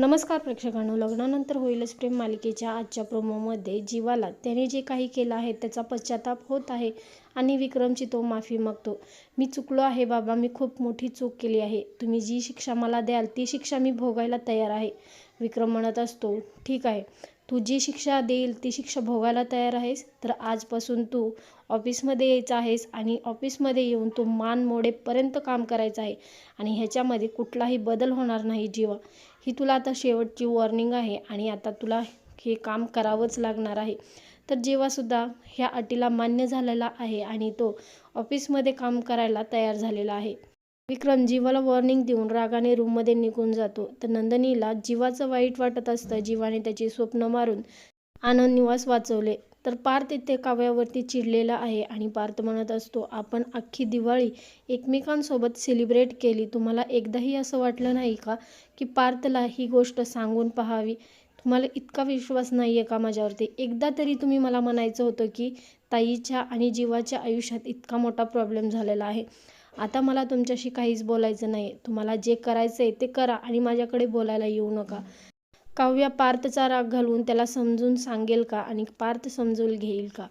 नमस्कार प्रेक्षकांनो लग्नानंतर होईलच प्रेम मालिकेच्या आजच्या प्रोमोमध्ये जीवाला त्याने जे काही केलं आहे त्याचा पश्चाताप होत आहे आणि विक्रमची तो माफी मागतो. मी चुकलो आहे बाबा मी खूप मोठी चूक केली आहे. तुम्ही जी शिक्षा मला द्याल ती शिक्षा मी भोगायला तयार आहे. विक्रम म्हणत असतो ठीक आहे. तू जी शिक्षा देईल ती शिक्षा भोगायला तयार आहेस तर आजपासून तू ऑफिसमध्ये यायचं आहेस आणि ऑफिसमध्ये येऊन तू मान मोडेपर्यंत काम करायचं आहे आणि ह्याच्यामध्ये कुठलाही बदल होणार नाही जीवा. ही तुला आता शेवटची वॉर्निंग आहे आणि आता तुला हे काम करावंच लागणार आहे. तर जेव्हासुद्धा ह्या अटीला मान्य झालेला आहे आणि तो ऑफिसमध्ये काम करायला तयार झालेला आहे. विक्रम जीवाला वॉर्निंग देऊन रागाने रूममध्ये निघून जातो. तर नंदिनीला जीवाचं वाईट वाटत असतं. जीवाने त्याची स्वप्न मारून आनंद निवास वाचवले. तर पार्थ इथे काव्यावरती चिडलेला आहे आणि पार्थ म्हणत असतो आपण अख्खी दिवाळी एकमेकांसोबत सेलिब्रेट केली. तुम्हाला एकदाही असं वाटलं नाही का की पार्थला ही गोष्ट सांगून पहावी? तुम्हाला इतका विश्वास नाही आहे का माझ्यावरती? एकदा तरी तुम्ही मला म्हणायचं होतं की ताईच्या आणि जीवाच्या आयुष्यात इतका मोठा प्रॉब्लेम झालेला आहे. आता मला तुमच्याशी काहीच बोलायचं नाही. तुम्हाला जे करायचं आहे ते करा आणि माझ्याकडे बोलायला येऊ नका. काव्या पार्थचा राग घालून त्याला समजून सांगेल का आणि पार्थ समजून घेईल का?